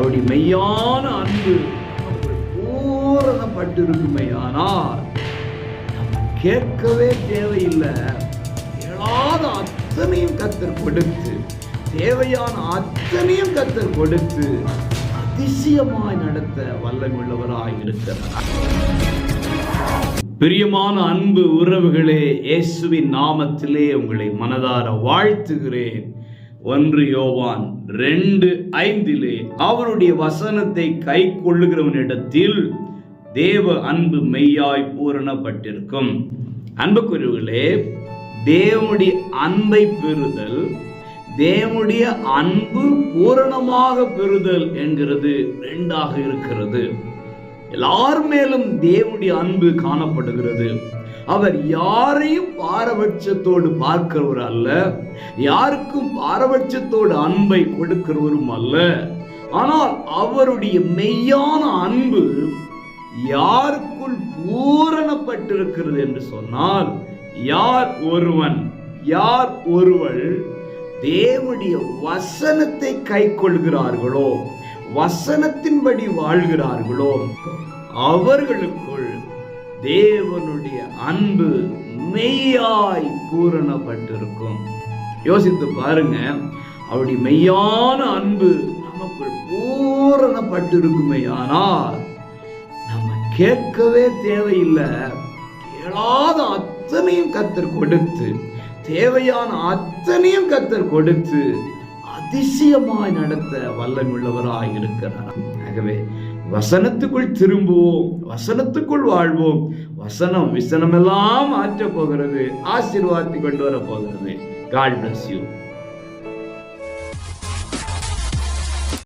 அவருடைய மெய்யான அன்பு பூரணப்பட்டு இருக்குமே ஆனால் நம்ம கேட்கவே தேவையில்லை. கேளாத அத்தனையும் கத்தர் கொடுத்து தேவையான அத்தனையும் கத்தர் கொடுத்து அதிசயமாய் நடத்த வல்லமுள்ளவராய் இருக்கிறார். பிரியமான அன்பு உறவுகளே இயேசுவின் நாமத்திலே உங்களை மனதார வாழ்த்துகிறேன். ஒன்று யோவான் ரெண்டு ஐந்திலே அவருடைய வசனத்தை கை கொள்ளுகிறவனிடத்தில் தேவ அன்பு மெய்யாய் பூரணப்பட்டிருக்கும். அன்புக்குரியவர்களே தேவனுடைய அன்பை பெறுதல் தேவனுடைய அன்பு பூரணமாக பெறுதல் என்கிறது ரெண்டாக இருக்கிறது. எல்லார் மேலும் தேவனுடைய அன்பு காணப்படுகிறது. அவர் யாரையும் பாரபட்சத்தோடு பார்க்கிறவர் அல்ல. யாருக்கும் பாரபட்சத்தோடு அன்பை கொடுக்கிறவரும் அல்ல. ஆனால் அவருடைய மெய்யான அன்பு யாருக்குள் பூரணப்பட்டிருக்கிறது என்று சொன்னால் யார் ஒருவன் யார் ஒருவள் தேவனுடைய வசனத்தை கை கொள்கிறார்களோ வசனத்தின்படி வாழ்கிறார்களோ அவர்களுக்குள் தேவனுடைய அன்பு மெய்யாய் பூரணப்பட்டிருக்கும். யோசித்து பாருங்க அவருடைய மெய்யான அன்பு நமக்குள் பூரணப்பட்டிருக்குமே. ஆனால் நம்ம கேட்கவே தேவையில்லை. கேளாத அத்தனையும் கத்தர் கொடுத்து தேவையான அத்தனையும் கத்தர் கொடுத்து அதிசயமாய் நடத்த வல்லமுள்ளவராய் இருக்கிறார். ஆகவே வசனத்துக்குள் திரும்புவோம் வசனத்துக்குள் வாழ்வோம். வசனம் விசனம் எல்லாம் மாற்ற போகிறது ஆசீர்வாதத்தை கொண்டு வர போகிறது. God bless you